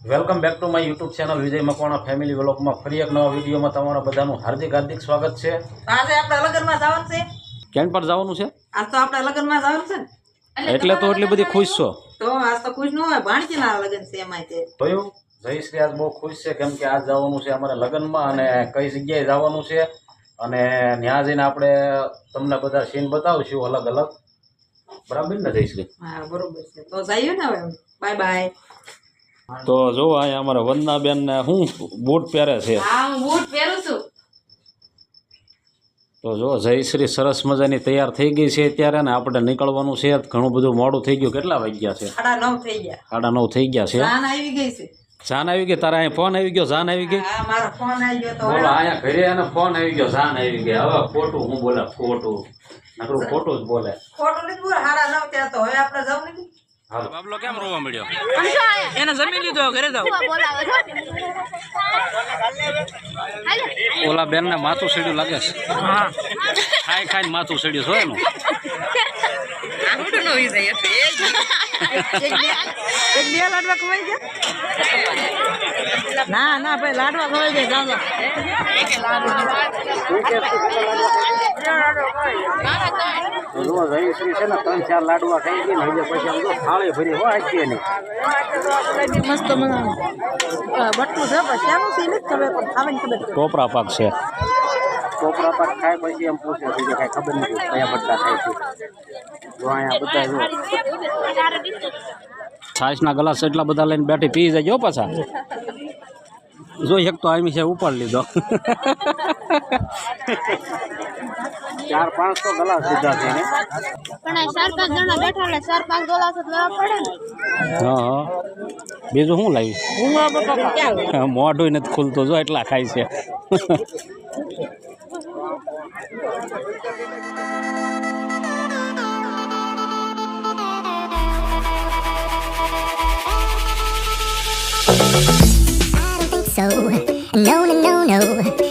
Welcome back to my YouTube channel Vijay Makwana family વ્લોગમાં ફરી એક નવા વિડીયોમાં તમારા બધાનું હાર્દિક હાર્દિક સ્વાગત છે. આજે આપણે લગ્નમાં જવાનું છે? કેન પર જવાનું છે? આજ તો આપણે લગ્નમાં જવાનું છે ને? એટલે તો એટલી બધી ખુશ છો. તો આજ તો ખુશ ન હોય ભાણજીના લગ્ન છે એમાં તે. જોયું? જયશ્રી આજ બહુ ખુશ છે કેમ કે આજ જવાનું છે અમારે લગ્નમાં અને કઈ જગ્યાએ જવાનું છે. અને ત્યાં જઈને આપણે તમને બધા સીન બતાવશું અલગ અલગ. બરાબર ને જયશ્રી હા બરોબર છે. તો જઈએ ને હવે. બાય બાય તો જો અહીંયા અમારે વંદનાબેન ને શું બૂટ પહેરે છે? બૂટ પહેરું છું. તો જો જયશ્રી સરસ મજાની તૈયાર થઈ ગઈ છે ત્યારે ને આપણે નીકળવાનું છે ઘણું બધું મોડું થઈ ગયું. કેટલા વાગ્યા છે? સાડા નવ થઈ ગયા. સાડા નવ થઈ ગયા છે? જાન આવી ગઈ છે. જાન આવી ગઈ? તારા અહીં ફોન આવી ગયો? જાન આવી ગઈ? મારો ફોન આવી ગયો બોલો અહીંયા ઘરે એને ફોન આવી ગયો. જાન આવી ગઈ. હવે ખોટું હું બોલે? ખોટું. નકરું ખોટું જ બોલે. ખોટું નથી બોલ. સાડા નવ ત્યાં તો હવે આપણે જવું નથી. બાબલો કેમ રોવા મળ્યો? એને જમી લીધો ઘરે જાવ ઓલા બેન ને માથું સીડ્યું લાગે છે. ખાઈ ખાઈ માથું સીડ્યું છો એનું. ન હોય જાય. એક બે લાડવા ખવાઈ ગયા? ના ના ભાઈ લાડવા ખવાઈ જાય જાઓ તો જુઓ શ્રી છે ને ત્રણ ચાર લાડવા ખાઈ ગઈ ને હજી પછી આમ જો થાળી ભરી હોય નહીં છે ખબર ટોપરા પાક છે. ટોપરા પાક ખાય પછી એમ પૂછે છે કાંઈ ખબર નથી, કયા બધા ખાય છે. જો અહીંયા બધા જો છાશના ગ્લાસ એટલા બધા લઈને બેઠી, પી જાય જો પાછા. જો એક તો આમી છે ઉપાડ લીધો. ચાર પાંચ તો ગ્લાસ લીધા છે ને પણ આ ચાર પાંચ જણા બેઠા એટલે ચાર પાંચ ગોલા તો લેવા પડે ને. હા હા. બીજું શું લાવ્યું? મોઢું નથી ખુલતો. જો એટલા ખાય છે. Thank think so. No, no, no, no.